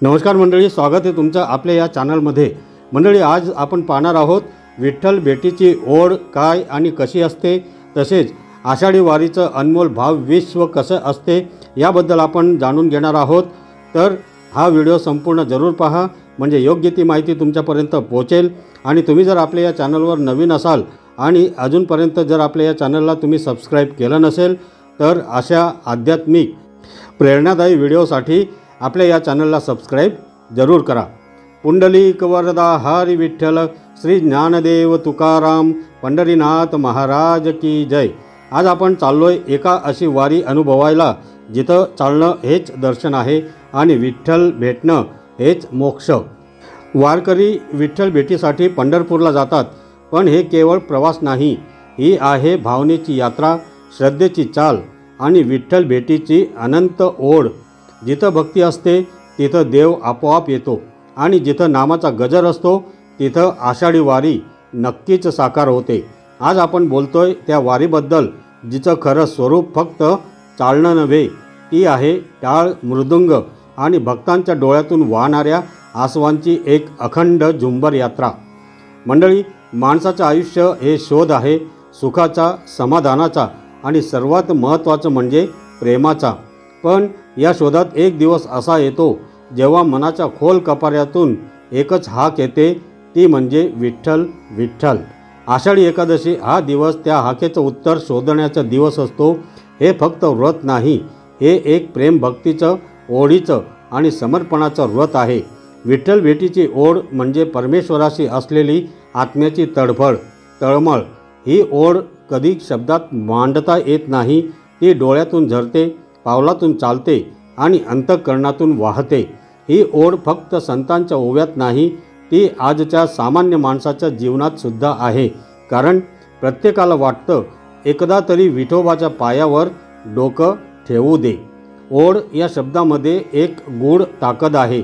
नमस्कार मंडळी स्वागत आहे तुमचं आपल्या या चॅनलमध्ये. मंडळी आज आपण पाहणार आहोत विठ्ठल भेटीची ओढ काय आणि कशी असते तसेच आषाढी वारीचं अनमोल भाव विश्व कसं असते याबद्दल आपण जाणून घेणार आहोत. तर हा व्हिडिओ संपूर्ण जरूर पहा म्हणजे योग्य ती माहिती तुमच्यापर्यंत पोहोचेल. आणि तुम्ही जर आपल्या या चॅनलवर नवीन असाल आणि अजूनपर्यंत जर आपल्या या चॅनलला तुम्ही सबस्क्राईब केलं नसेल तर अशा आध्यात्मिक प्रेरणादायी व्हिडिओसाठी आपल्या या चॅनलला सबस्क्राईब जरूर करा. पुंडलिक वरदा हरी विठ्ठल श्री ज्ञानदेव तुकाराम पंढरीनाथ महाराज की जय. आज आपण चाललोय एका अशी वारी अनुभवायला जिथं चालणं हेच दर्शन आहे आणि विठ्ठल भेटणं हेच मोक्ष. वारकरी विठ्ठल भेटीसाठी पंढरपूरला जातात पण हे केवळ प्रवास नाही. ही आहे भावनेची यात्रा श्रद्धेची चाल आणि विठ्ठल भेटीची अनंत ओढ. जिथं भक्ती असते तिथं देव आपोआप येतो. आणि जिथं नामाचा गजर असतो तिथं आषाढी वारी नक्कीच साकार होते. आज आपण बोलतोय त्या वारीबद्दल जिचं खरं स्वरूप फक्त चालणं नव्हे ती आहे टाळ मृदुंग आणि भक्तांच्या डोळ्यातून वाहणाऱ्या आसवांची एक अखंड झुंबर यात्रा. मंडळी माणसाचं आयुष्य हे शोध आहे सुखाचा समाधानाचा आणि सर्वात महत्त्वाचं म्हणजे प्रेमाचा. पण या शोधात एक दिवस असा येतो जेव्हा मनाच्या खोल कपाऱ्यातून एकच हाक येते ती म्हणजे विठ्ठल विठ्ठल. आषाढी एकादशी हा दिवस त्या हाकेचं उत्तर शोधण्याचा दिवस असतो. हे फक्त व्रत नाही हे एक प्रेमभक्तीचं ओढीचं आणि समर्पणाचं व्रत आहे. विठ्ठल भेटीची ओढ म्हणजे परमेश्वराशी असलेली आत्म्याची तडफड तळमळ. ही ओढ कधी शब्दात मांडता येत नाही ती डोळ्यातून झरते पावलातून चालते आणि अंतःकरणातून वाहते. ही ओढ फक्त संतांच्या ओव्यात नाही ती आजच्या सामान्य माणसाच्या जीवनात सुद्धा आहे. कारण प्रत्येकाला वाटतं एकदा तरी विठोबाच्या पायावर डोकं ठेवू दे. ओढ या शब्दामध्ये एक गूढ ताकद आहे.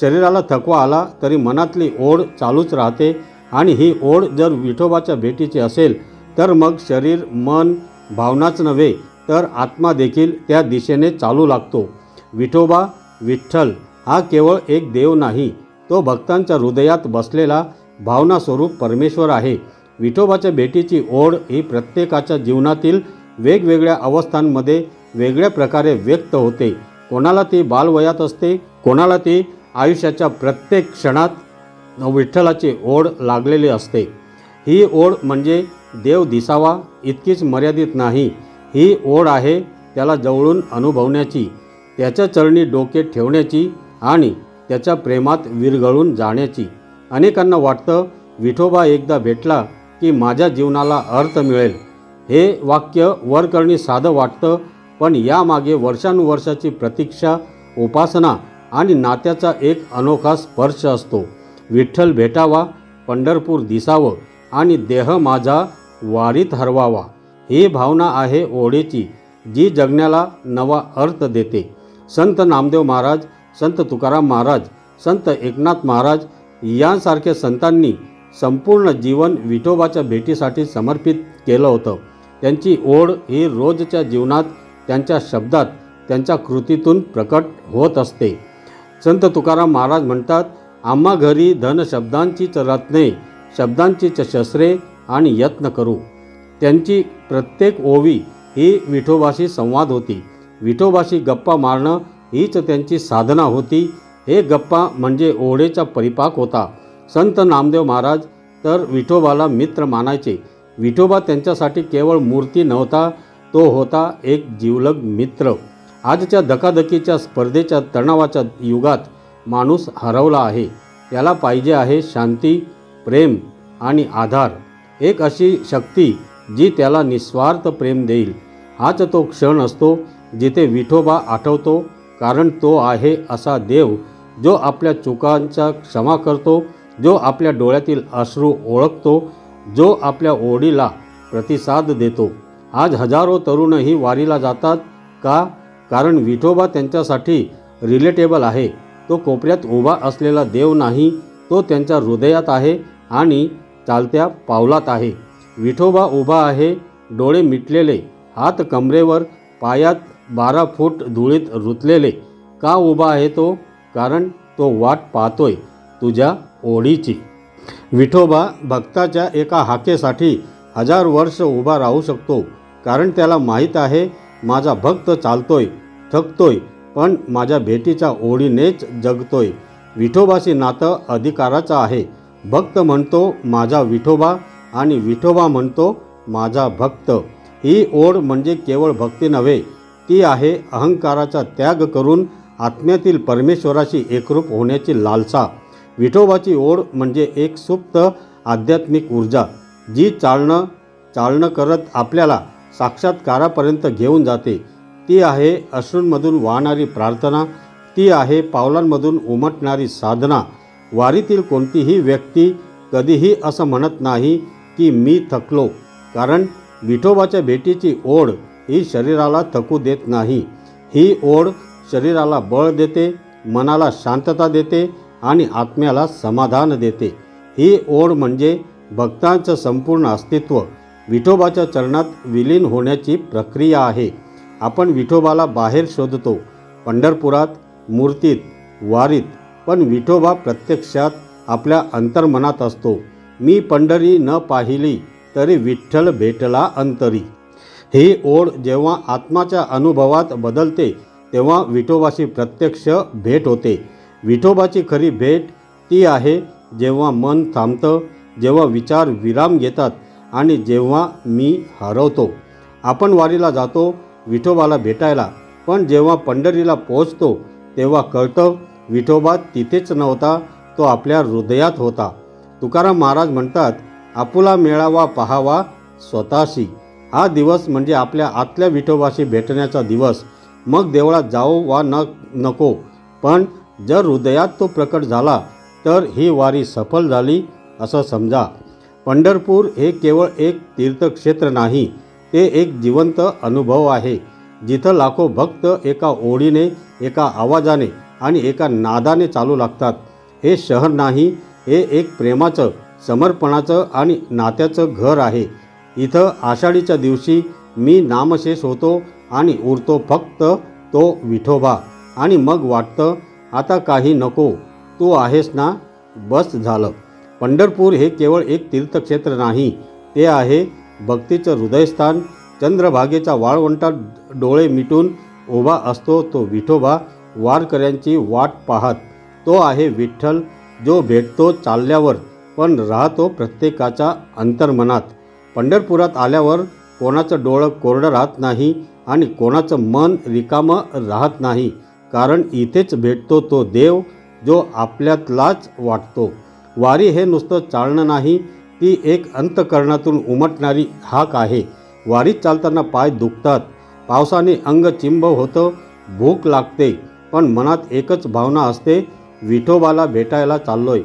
शरीराला थकवा आला तरी मनातली ओढ चालूच राहते आणि ही ओढ जर विठोबाच्या भेटीची असेल तर मग शरीर मन भावनाच नव्हे तर आत्मा देखील त्या दिशेने चालू लागतो. विठोबा विठ्ठल हा केवळ एक देव नाही तो भक्तांच्या हृदयात बसलेला भावनास्वरूप परमेश्वर आहे. विठोबाच्या भेटीची ओढ ही प्रत्येकाच्या जीवनातील वेगवेगळ्या अवस्थांमध्ये वेगळ्या प्रकारे व्यक्त होते. कोणाला ती बालवयात असते कोणाला ती आयुष्याच्या प्रत्येक क्षणात विठ्ठलाची ओढ लागलेली असते. ही ओढ म्हणजे देव दिसावा इतकीच मर्यादित नाही. ही ओढ आहे त्याला जवळून अनुभवण्याची त्याच्या चरणी डोके ठेवण्याची आणि त्याच्या प्रेमात विरघळून जाण्याची. अनेकांना वाटतं विठोबा एकदा भेटला की माझ्या जीवनाला अर्थ मिळेल. हे वाक्य वरकरणी साधं वाटतं पण यामागे वर्षानुवर्षाची प्रतीक्षा उपासना आणि नात्याचा एक अनोखा स्पर्श असतो. विठ्ठल भेटावा पंढरपूर दिसावं आणि देह माझा वारीत हरवावा. ही भावना आहे ओढेची जी जगण्याला नवा अर्थ देते. संत नामदेव महाराज संत तुकाराम महाराज संत एकनाथ महाराज यांसारख्या संतांनी संपूर्ण जीवन विठोबाच्या भेटीसाठी समर्पित केलं होतं. त्यांची ओढ ही रोजच्या जीवनात त्यांच्या शब्दात त्यांच्या कृतीतून प्रकट होत असते. संत तुकाराम महाराज म्हणतात आम्हा घरी धन शब्दांचीच रत्ने शब्दांचीच शस्त्रे आणि यत्न करू. त्यांची प्रत्येक ओवी ही विठोबाशी संवाद होती. विठोबाशी गप्पा मारणं हीच त्यांची साधना होती. हे गप्पा म्हणजे ओढेचा परिपाक होता. संत नामदेव महाराज तर विठोबाला मित्र मानायचे. विठोबा त्यांच्यासाठी केवळ मूर्ती नव्हता तो होता एक जीवलग मित्र. आजच्या धकाधकीच्या स्पर्धेच्या तणावाच्या युगात माणूस हरवला आहे. त्याला पाहिजे आहे शांती प्रेम आणि आधार. एक अशी शक्ती जी त्याला निस्वार्थ प्रेम देईल. हाच तो क्षण असतो जिथे विठोबा आठवतो कारण तो आहे असा देव जो आपल्या चुकांचा क्षमा करतो जो आपल्या डोळ्यातील अश्रू ओळखतो जो आपल्या ओढीला प्रतिसाद देतो. आज हजारो तरुणही वारीला जातात का? कारण विठोबा त्यांच्यासाठी रिलेटेबल आहे. तो कोपऱ्यात उभा असलेला देव नाही तो त्यांच्या हृदयात आहे आणि चालत्या पावलात आहे. विठोबा उभा आहे डोळे मिटलेले हात कमरेवर पायात बारा फूट धुळीत रुतलेले. का उभा आहे तो? कारण तो वाट पाहतोय तुझ्या ओढीची. विठोबा भक्ताच्या एका हाकेसाठी हजार वर्ष उभा राहू शकतो कारण त्याला माहीत आहे माझा भक्त चालतोय थकतोय पण माझ्या भेटीच्या ओढीनेच जगतोय. विठोबाशी नातं अधिकाराचं आहे. भक्त म्हणतो माझा विठोबा आणि विठोबा म्हणतो माझा भक्त. ही ओढ म्हणजे केवळ भक्ती नव्हे ती आहे अहंकाराचा त्याग करून आत्म्यातील परमेश्वराशी एकरूप होण्याची लालसा. विठोबाची ओढ म्हणजे एक सुप्त आध्यात्मिक ऊर्जा जी चालणं चालणं करत आपल्याला साक्षात्कारापर्यंत घेऊन जाते. ती आहे अश्रूंमधून वाहणारी प्रार्थना ती आहे पावलांमधून उमटणारी साधना. वारीतील कोणतीही व्यक्ती कधीही असं म्हणत नाही की मी थकलो कारण विठोबाच्या भेटीची ओढ ही शरीराला थकू देत नाही. ही ओढ शरीराला बळ देते मनाला शांतता देते आणि आत्म्याला समाधान देते. ही ओढ म्हणजे भक्तांचं संपूर्ण अस्तित्व. विठोबाच्या चरणात विलीन होण्याची प्रक्रिया आहे. आपण विठोबाला बाहेर शोधतो. पंढरपुरात मूर्तीत वारीत पण विठोबा प्रत्यक्षात आपल्या अंतर्मनात असतो. मी पंढरी न पाहिली तरी विठ्ठल भेटला अंतरी. ही ओढ जेव्हा आत्माच्या अनुभवात बदलते तेव्हा विठोबाशी प्रत्यक्ष भेट होते. विठोबाची खरी भेट ती आहे जेव्हा मन थांबतं जेव्हा विचार विराम घेतात आणि जेव्हा मी हरवतो. आपण वारीला जातो विठोबाला भेटायला पण जेव्हा पंढरीला पोहोचतो तेव्हा कळतं विठोबा तिथेच नव्हता तो आपल्या हृदयात होता. तुकाराम महाराज म्हणतात आपुला मेळावा पहावा स्वतःशी. हा दिवस म्हणजे आपल्या आतल्या विठोबाशी भेटण्याचा दिवस. मग देवळात जाओ वा न नको. पण जर हृदयात तो प्रकट झाला तर ही वारी सफल झाली असं समजा. पंढरपूर हे केवळ एक तीर्थक्षेत्र नाही ते एक जिवंत अनुभव आहे. जिथं लाखो भक्त एका ओढीने एका आवाजाने आणि एका नादाने चालू लागतात. हे शहर नाही हे एक प्रेमाचं समर्पणाचं आणि नात्याचं घर आहे. इथं आषाढीच्या दिवशी मी नामशेष होतो आणि उरतो फक्त तो विठोबा. आणि मग वाटतं आता काही नको तू आहेस ना? बस झालं. पंढरपूर हे केवळ एक तीर्थक्षेत्र नाही ते आहे भक्तीचं हृदयस्थान. चंद्रभागेचा वाळवंटात डोळे मिटून उभा असतो तो विठोबा. वारकऱ्यांची वाट पाहत तो आहे विठ्ठल जो भेटतो चालल्यावर पण राहतो प्रत्येकाच्या अंतर्मनात. पंढरपुरात आल्यावर कोणाचं डोळं कोरडं राहत नाही आणि कोणाचं मन रिकामं राहत नाही. कारण इथेच भेटतो तो देव जो आपल्यातलाच वाटतो. वारी हे नुसतं चालणं नाही ती एक अंतकरणातून उमटणारी हाक आहे. वारीत चालताना पाय दुखतात. पावसाने अंग चिंब होतं भूक लागते पण मनात एकच भावना असते विठोबाला भेटायला चाललोय.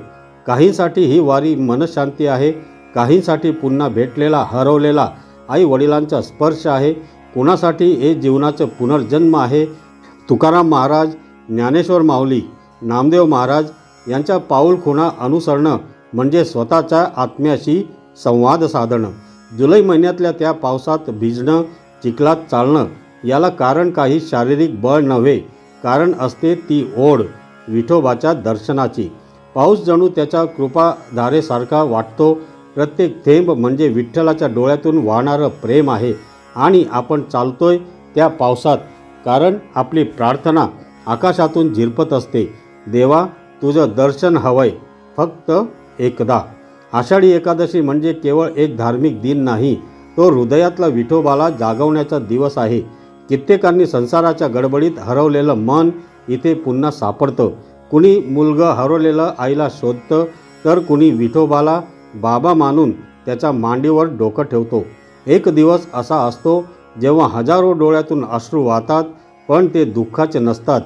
काहींसाठी ही वारी मनशांती आहे काहींसाठी पुन्हा भेटलेला हरवलेला आई वडिलांचा स्पर्श आहे. कुणासाठी हे जीवनाचं पुनर्जन्म आहे? तुकाराम महाराज ज्ञानेश्वर माऊली नामदेव महाराज यांच्या पाऊल खुणा अनुसरणं म्हणजे स्वतःच्या आत्म्याशी संवाद साधणं. जुलै महिन्यातल्या त्या पावसात भिजणं चिखलात चालणं याला कारण काही शारीरिक बळ नव्हे. कारण असते ती ओढ. विठोबाच्या दर्शनाची. पाऊस जणू त्याच्या कृपाधारेसारखा वाटतो. प्रत्येक थेंब म्हणजे विठ्ठलाच्या डोळ्यातून वाहणारं प्रेम आहे आणि आपण चालतोय त्या पावसात. कारण आपली प्रार्थना आकाशातून झिरपत असते. देवा तुझं दर्शन हवंय. फक्त एकदा. आषाढी एकादशी म्हणजे केवळ एक धार्मिक दिन नाही तो हृदयातला विठोबाला जागवण्याचा दिवस आहे. कित्येकांनी संसाराच्या गडबडीत हरवलेलं मन इथे पुन्हा सापडतं. कुणी मुलगं हरवलेलं आईला शोधतं तर कुणी विठोबाला बाबा मानून त्याच्या मांडीवर डोकं ठेवतो. एक दिवस असा असतो जेव्हा हजारो डोळ्यातून अश्रू वाहतात पण ते दुःखाचे नसतात.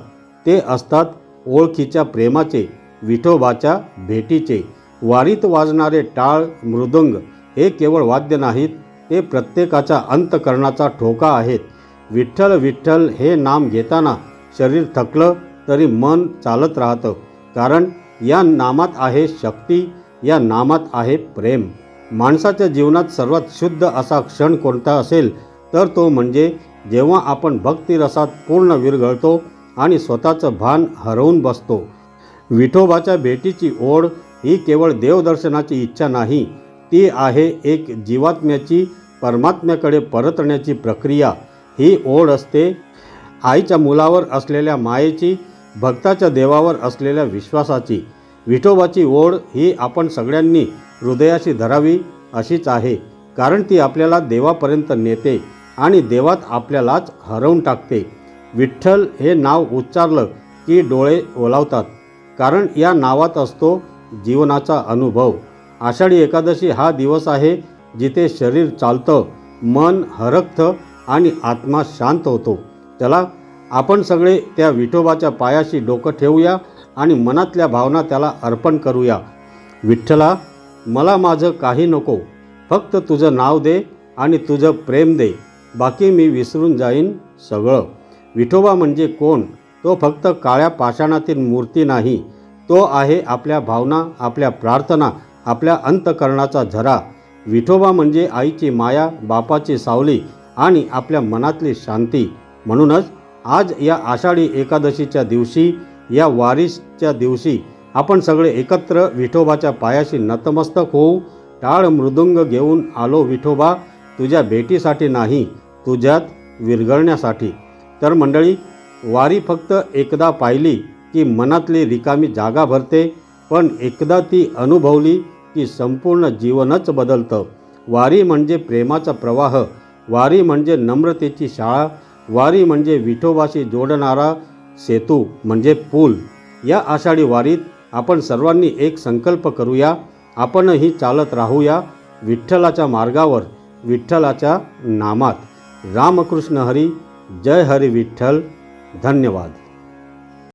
ते असतात ओळखीच्या प्रेमाचे विठोबाच्या भेटीचे. वारीत वाजणारे टाळ मृदंग हे केवळ वाद्य नाहीत ते प्रत्येकाच्या अंतकरणाचा ठोका आहेत. विठ्ठल विठ्ठल हे नाम घेताना शरीर थकलं तरी मन चालत राहतं. कारण या नामात आहे शक्ती या नामात आहे प्रेम. माणसाच्या जीवनात सर्वात शुद्ध असा क्षण कोणता असेल तर तो म्हणजे जेव्हा आपण भक्तिरसात पूर्ण विरघळतो आणि स्वतःचं भान हरवून बसतो. विठोबाच्या भेटीची ओढ ही केवळ देवदर्शनाची इच्छा नाही ती आहे एक जीवात्म्याची परमात्म्याकडे परतण्याची प्रक्रिया. ही ओढ असते आईच्या मुलावर असलेल्या मायेची भक्ताच्या देवावर असलेल्या विश्वासाची विठोबाची ओढ ही आपण सगळ्यांनी हृदयाशी धरावी अशीच आहे. कारण ती आपल्याला देवापर्यंत नेते आणि देवात आपल्यालाच हरवून टाकते. विठ्ठल हे नाव उच्चारलं की डोळे ओलावतात. कारण या नावात असतो जीवनाचा अनुभव. आषाढी एकादशी हा दिवस आहे जिथे शरीर चालतं मन हरखतं आणि आत्मा शांत होतो. चला आपण सगळे त्या विठोबाच्या पायाशी डोकं ठेवूया आणि मनातल्या भावना त्याला अर्पण करूया. विठ्ठला मला माझं काही नको. फक्त तुझं नाव दे आणि तुझं प्रेम दे. बाकी मी विसरून जाईन सगळं. विठोबा म्हणजे कोण? तो फक्त काळ्या पाषाणातील मूर्ती नाही. तो आहे आपल्या भावना आपल्या प्रार्थना आपल्या अंतकरणाचा झरा. विठोबा म्हणजे आईची माया बापाची सावली आणि आपल्या मनातली शांती. म्हणूनच आज या आषाढी एकादशीच्या दिवशी या वारीसच्या दिवशी आपण सगळे एकत्र विठोबाच्या पायाशी नतमस्तक होऊ टाळ मृदुंग घेऊन आलो विठोबा तुझ्या भेटीसाठी नाही तुझ्यात विरघळण्यासाठी. तर मंडळी वारी फक्त एकदा पाहिली की मनातली रिकामी जागा भरते पण एकदा ती अनुभवली की संपूर्ण जीवनच बदलतं. वारी म्हणजे प्रेमाचा प्रवाह वारी म्हणजे नम्रतेची शाळा वारी म्हणजे विठोबाशी जोडणारा सेतू म्हणजे पूल. या आषाढी वारीत आपण सर्वांनी एक संकल्प करूया. आपणही चालत राहूया विठ्ठलाच्या मार्गावर विठ्ठलाच्या नामात. रामकृष्ण हरी जय हरी विठ्ठल. धन्यवाद.